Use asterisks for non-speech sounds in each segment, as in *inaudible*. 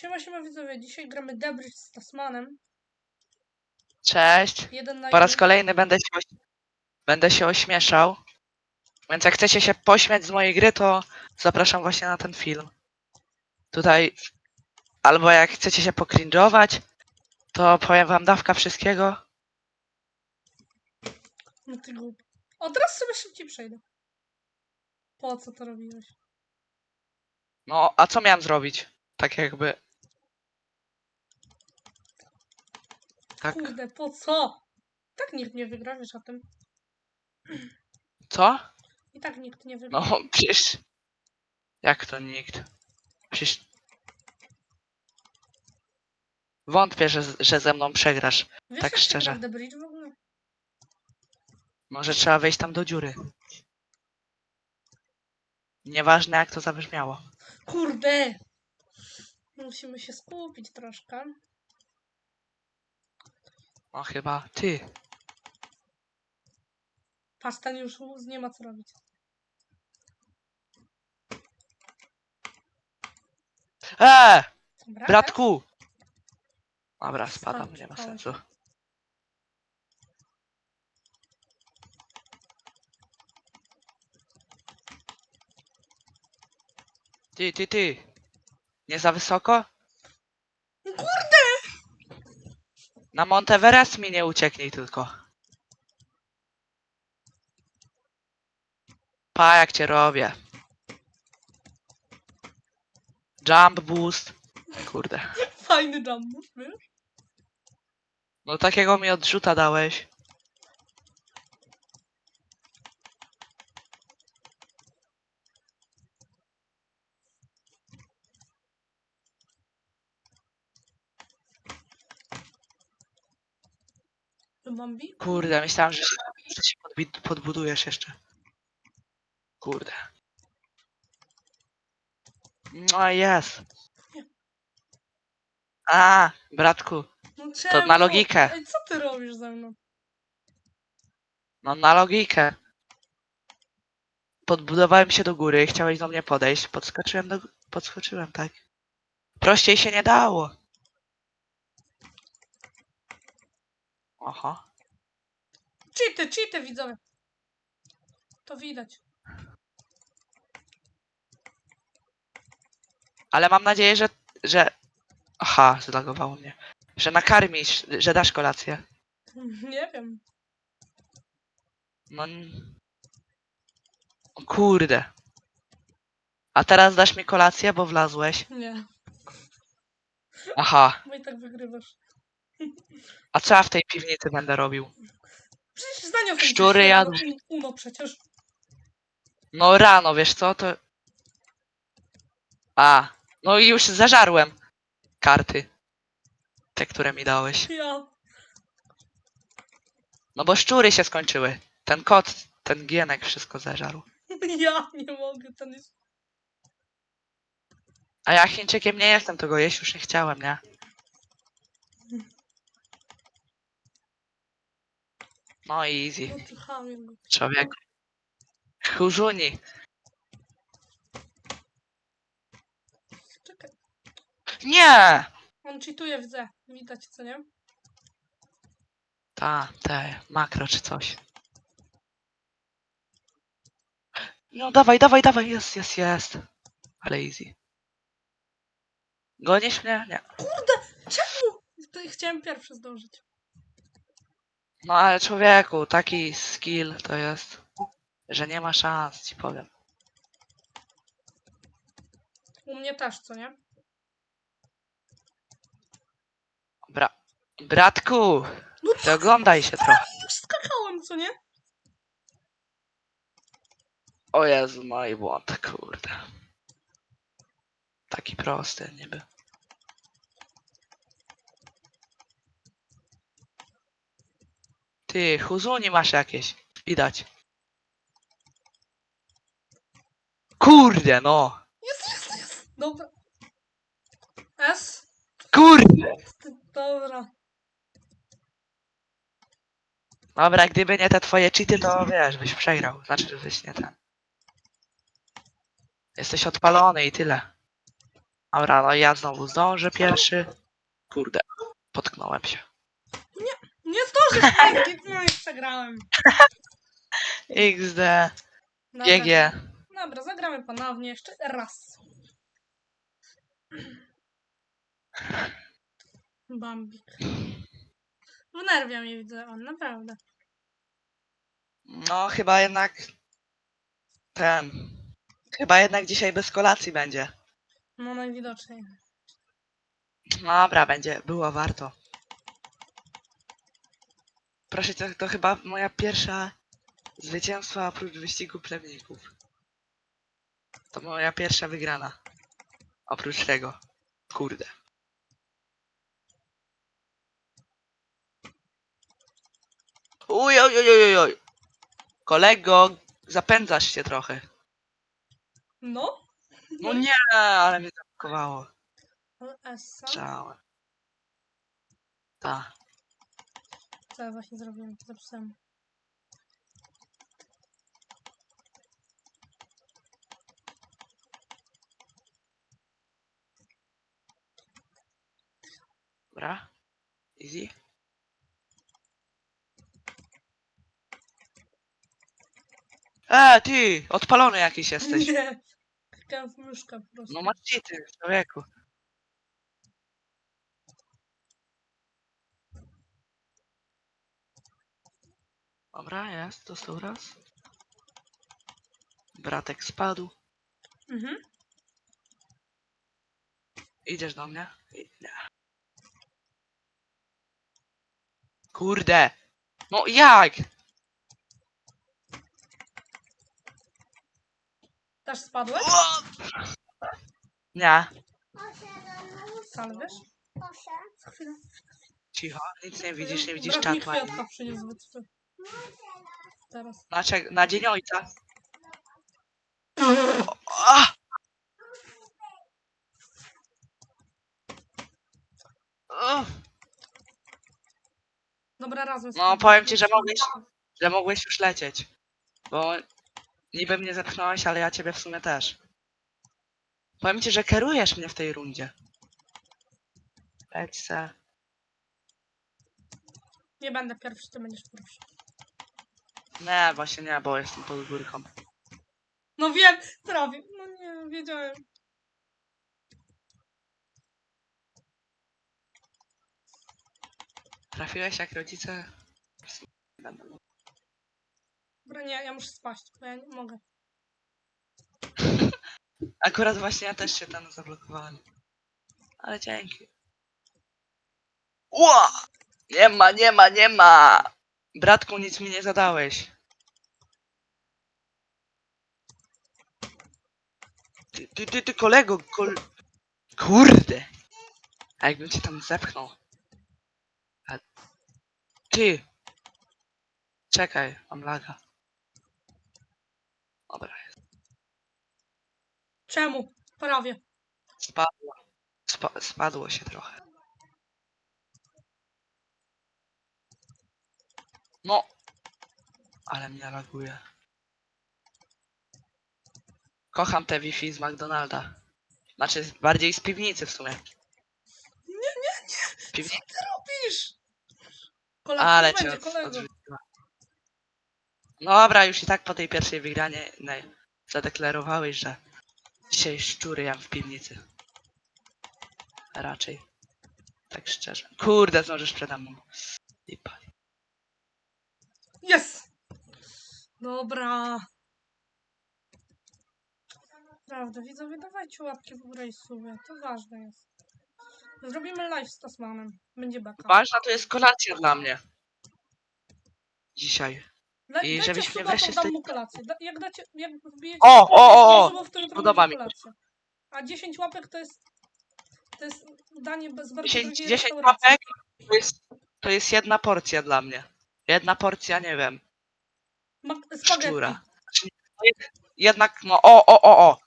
Siema, siema widzowie, dzisiaj gramy Debridge z Tasmanem. Cześć. Jeden na Po raz jeden. kolejny będę się, oś- będę się ośmieszał. Więc jak chcecie się pośmiać z mojej gry, to zapraszam właśnie na ten film. Tutaj, albo jak chcecie się pokringować, to powiem wam dawka wszystkiego. No ty głupi. O, teraz sobie szybciej przejdę. Po co to robiłeś? No, a co miałem zrobić? Tak jakby... Tak, Kurde, po co? Tak nikt nie wygra, wiesz o tym. co? I tak nikt nie wygra. No, *laughs* przecież... Jak to nikt? Przecież... Wątpię, że, że ze mną przegrasz. Wiesz, tak jak się szczerze. gra w Debridge w ogóle? Może trzeba wejść tam do dziury. Nieważne jak to zabrzmiało. Kurde! Musimy się skupić troszkę. No chyba ty. Patrz, ten już nie ma co robić. Eee! Dobra, Bratku! Dobra, spadam, nie ma sensu. Ty, ty, ty. Nie za wysoko? Kurde! Na Monteverest mi nie ucieknij tylko. Pa jak cię robię. Jump boost. Kurde. Fajny jump, wiesz? No takiego mi odrzuta dałeś. Mambi? Kurde, myślałem, że się, że się podbi- podbudujesz jeszcze. Kurde. No jest. A, bratku, No czemu? na logikę. Ej, co ty robisz ze mną? no na logikę. Podbudowałem się do góry, chciałeś do mnie podejść, podskoczyłem do... podskoczyłem, tak. Prościej się nie dało. Oho. Cheaty, cheaty widzowie. To widać. Ale mam nadzieję, że... że... Aha, zlagowało mnie. Że nakarmisz, że dasz kolację. *laughs* Nie wiem. No. n- O kurde. A teraz dasz mi kolację, bo wlazłeś. Nie. Aha. Bo i tak wygrywasz. A co ja w tej piwnicy będę robił? Przecież zaniosłem cię Szczury jadł. un- Uno przecież. No rano, wiesz co, to... A. No i już zażarłem karty. Te, które mi dałeś. Ja. No bo szczury się skończyły. Ten kot, ten gienek wszystko zażarł. *laughs* Ja nie mogę. Ten jest... A ja Chińczykiem nie jestem, to go jeść już nie chciałem, nie? No easy. No go. Człowiek. Churzuni. Czekaj. Nie! On cheatuje w Z. Widać, co nie? Ta, te, makro czy coś. No dawaj, dawaj, dawaj, jest, jest, jest. Ale easy. Gonisz mnie? Nie. Czemu? To chciałem pierwszy zdążyć. No ale człowieku, taki skill to jest, że nie ma szans, ci powiem. U mnie też, co nie? Bra bratku, No to oglądaj się trochę. już skakałem, co nie? O Jezu, mój błąd, kurde. Taki prosty niby. Ty, huzuni masz jakieś. Widać. Kurde, no. Jest, jest, jest. Dobra. S? Kurde. Dobra. Dobra, gdyby nie te twoje cheaty, to wiesz, byś przegrał. Znaczy, że byś nie ten. Jesteś odpalony i tyle. Dobra, no ja znowu zdążę pierwszy. Kurde, potknąłem się. Nie zdążysz, Franki, no i przegrałem. XD, Dobra, GG. Dobra, zagramy ponownie jeszcze raz. Bambik. Wnerwia mnie, widzę on, naprawdę. No chyba jednak ten. Chyba jednak dzisiaj bez kolacji będzie. No najwidoczniej. Dobra, będzie, było warto. Proszę cię, to chyba moja pierwsza zwycięstwo oprócz wyścigu plemienników. To moja pierwsza wygrana. Oprócz tego. Kurde. Uj, oj, oj, oj, oj. Kolego, zapędzasz się trochę. No? No nie, ale mnie zablokowało. Essa. Całe. Ta. Co ja właśnie zrobiłem? Zapisałem. Dobra. Easy. E, ty! Odpalony jakiś jesteś. Nie. Klikałem w myszkę po prostu. No masz cheaty, człowieku. Dobra, jest, dostał raz. Bratek spadł. Mhm. Idziesz do mnie? I- Nie. Kurde! No jak? Też spadłeś? O! Nie, Wcale, wiesz? Za chwilę. cicho, nic nie widzisz, nie widzisz Brat mi ani- kwiatka przyniósł. Teraz. Na, na dzień ojca. A! Uff. Dobra, razem No powiem ci, że mogłeś, że mogłeś już lecieć. Bo niby mnie zepchnąłeś, ale ja ciebie w sumie też. Powiem ci, że kierujesz mnie w tej rundzie. Leć se. Nie będę pierwszy, ty będziesz pierwszy. Nie, właśnie nie, bo jestem pod górką. No wiem, prawie. No nie, wiedziałem. Trafiłeś jak rodzice? Będę mógł. Dobra, nie, ja muszę spaść, bo ja nie mogę. *laughs* Akurat właśnie ja też się tam zablokowałem. Ale dzięki. Ła! Nie ma, nie ma, nie ma! Bratku, nic mi nie zadałeś. Ty, ty, ty, ty kolego, kol... Kurde! A jakbym cię tam zepchnął. A... Ty! Czekaj, mam laga. Dobra, Czemu? Prawie. Spadło. Spa spadło się trochę. No. Ale mnie laguje. Kocham te Wi-Fi z McDonalda. Znaczy, bardziej z piwnicy w sumie. Nie, nie, nie. Piwnicy, Co ty robisz? Kolego, ale cię będzie, od, kolego. odrzuciła. Dobra, już i tak po tej pierwszej wygranie no, zadeklarowałeś, że dzisiaj szczury jem w piwnicy. Raczej. Tak szczerze. Kurde, zdążysz przede mną. Lipa. Jest! Dobra. Prawda, widzowie, dawajcie łapki w górę i suby. To ważne jest. Zrobimy live z Tasmanem. Będzie beka. Ważna to jest kolacja dla mnie. Dzisiaj. Le- i dajcie żebyśmy suba, wreszcie to z dam tej- mu kolację. Da, jak dacie, jak wbijecie O, o, o, o! subów, to jutro Podoba będzie mi. kolacja. A 10 łapek to jest to jest danie bez bardzo 10, drogiej 10 restauracji. łapek to jest, to jest jedna porcja dla mnie. Jedna porcja, nie wiem, spaghetti. szczura. No jed- Jednak, no o, o, o, o.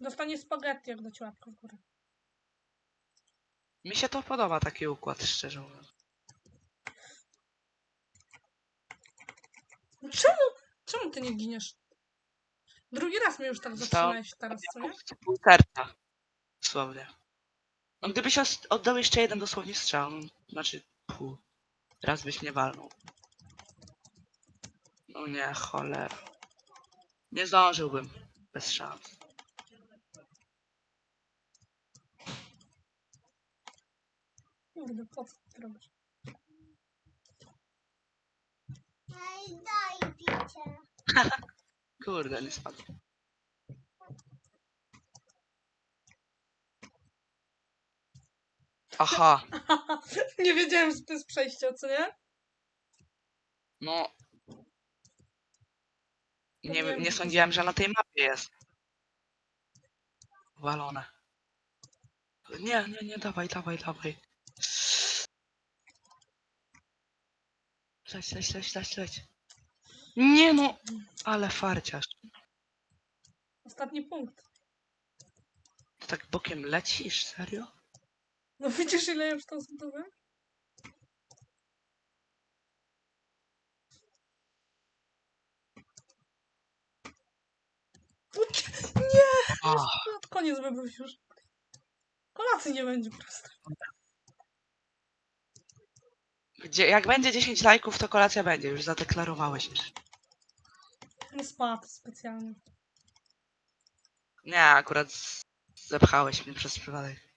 Dostanie spaghetti, jak dacie łapkę w górę. Mi się to podoba, taki układ, szczerze mówiąc. Czemu? Czemu ty nie giniesz? Drugi raz mnie już tak zatrzymałeś teraz, co nie? Pół serca. Dosłownie. No gdybyś os- oddał jeszcze jeden dosłownie strzał, no, znaczy pół. Raz byś mnie walnął. No nie, cholera. Nie zdążyłbym. Bez szans. Kurde, po co robisz? Ej, daj picie. *laughs* Kurde, nie spadł. Aha, *laughs* nie wiedziałem, że to jest przejście, co nie? no. Nie, wiem, nie sądziłem, że na tej mapie jest. Walone. Nie, nie, nie, dawaj, dawaj, dawaj. Leć, leć, leć, leć, leć. Nie no, ale farciarz. Ostatni punkt. Ty tak bokiem lecisz, serio? No widzisz, ile już to zbudowałem? Nie! No, to koniec wybrać już. Kolacji nie będzie po prostu. gdzie, jak będzie 10 lajków, to kolacja będzie, już zadeklarowałeś. Nie spadł specjalnie. Nie, akurat zepchałeś mnie przez przypadek.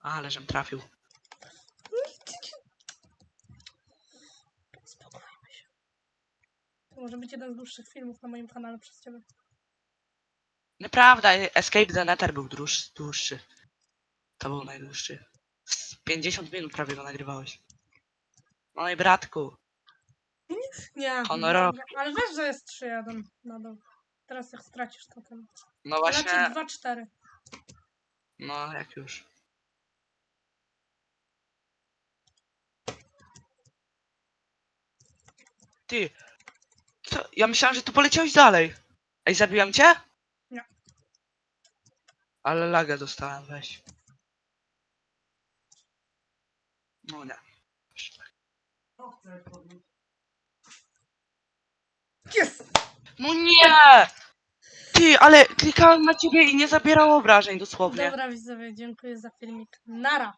Ale żem trafił. Spokojmy się. To może być jeden z dłuższych filmów na moim kanale przez ciebie. Nieprawda, Escape the Nether był dłuższy. dłuższy. To był najdłuższy. Z 50 minut prawie go nagrywałeś. No i bratku, Nie. Honorowy. dobra, Ale wiesz, że jest 3-1 nadal. Teraz jak stracisz to ten. no Raczej właśnie, 2-4. no jak już. Ty, co? Ja myślałem, że tu poleciałeś dalej. Ej, zabiłem cię? Nie. Ale lagę dostałem, weź. No nie. Jest! No nie! Ty, ale klikałem na ciebie i nie zabierało obrażeń dosłownie. Dobra widzowie, dziękuję za filmik. Nara!